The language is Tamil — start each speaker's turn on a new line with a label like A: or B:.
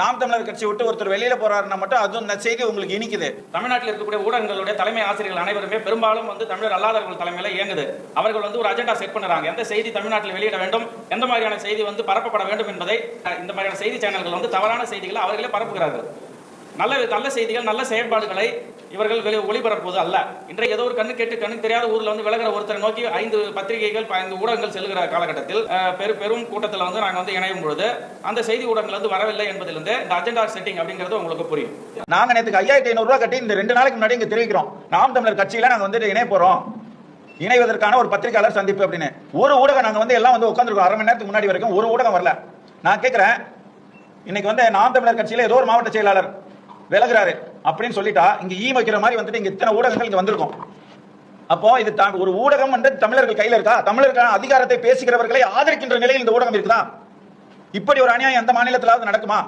A: நாம் தமிழர் கட்சி விட்டு ஒருத்தர் வெளியில போறாருன்னா மட்டும் அதுவும் இந்த செய்தி உங்களுக்கு இனிக்குது.
B: தமிழ்நாட்டில் இருக்கக்கூடிய ஊடகங்களுடைய தலைமை ஆசிரியர்கள் அனைவருமே பெரும்பாலும் வந்து தமிழர் அல்லாதவர்கள் தலைமையில இயங்குது. அவர்கள் வந்து ஒரு அஜெண்டா செட் பண்ணுறாங்க. எந்த செய்தி தமிழ்நாட்டில் வெளியிட வேண்டும் எந்த மாதிரியான செய்தி வந்து பரப்பப்பட வேண்டும் என்பதை இந்த மாதிரியான செய்தி சேனல்கள் வந்து தவறான செய்திகளை அவர்களே பரப்புகிறார்கள். நல்ல நல்ல செய்திகள் நல்ல செயல்பாடுகளை இவர்கள் வெளி ஒளிபரப்புவது அல்ல. இன்றைக்கு ஏதோ ஒரு கண்ணு கேட்டு கண்ணு தெரியாத ஊர்ல வந்து விலகிற ஒருத்தரை நோக்கி ஐந்து பத்திரிகைகள் ஐந்து ஊடகங்கள் செல்கிற காலகட்டத்தில் பெரும் பெரு பெரும் கூட்டத்தில் வந்து நாங்கள் வந்து இணையும் பொழுது அந்த செய்தி ஊடகங்கள் வந்து வரவில்லை என்பதிலிருந்து இந்த அஜெண்டா செட்டிங் அப்படிங்கிறது உங்களுக்கு புரியும்.
A: நாங்க நேத்துக்கு ஐயாயிரத்தி ஐநூறுரூவா கட்டி இந்த ரெண்டு நாளைக்கு முன்னாடி இங்கே தெரிவிக்கிறோம் நாம் தமிழர் கட்சியில நாங்கள் வந்து இணைய போறோம். இணைவதற்கான ஒரு பத்திரிகையாளர் சந்திப்பு அப்படின்னு. ஒரு ஊடகம் நாங்கள் வந்து எல்லாம் வந்து உட்காந்துருக்கோம் அரை மணி நேரத்துக்கு முன்னாடி வரைக்கும் ஒரு ஊடகம் வரல. நான் கேட்குறேன் இன்னைக்கு வந்து நாம் தமிழர் கட்சியில ஏதோ ஒரு மாவட்ட செயலாளர் விலகுறாரு. அப்படின்னு சொல்லிட்டா இங்க ஈ வைக்கிற மாதிரி வந்துட்டு இங்க இத்தனை ஊடகங்கள் இங்க வந்திருக்கும். அப்போ இது தான் ஒரு ஊடகம் வந்து தமிழர்கள் கையில இருக்கா? தமிழர்கள் அதிகாரத்தை பேசுகிறவர்களை ஆதரிக்கின்ற நிலையில் இந்த ஊடகம் இருக்குதா? இப்படி ஒரு அநியாயம் எந்த மாநிலத்திலாவது நடக்குமா?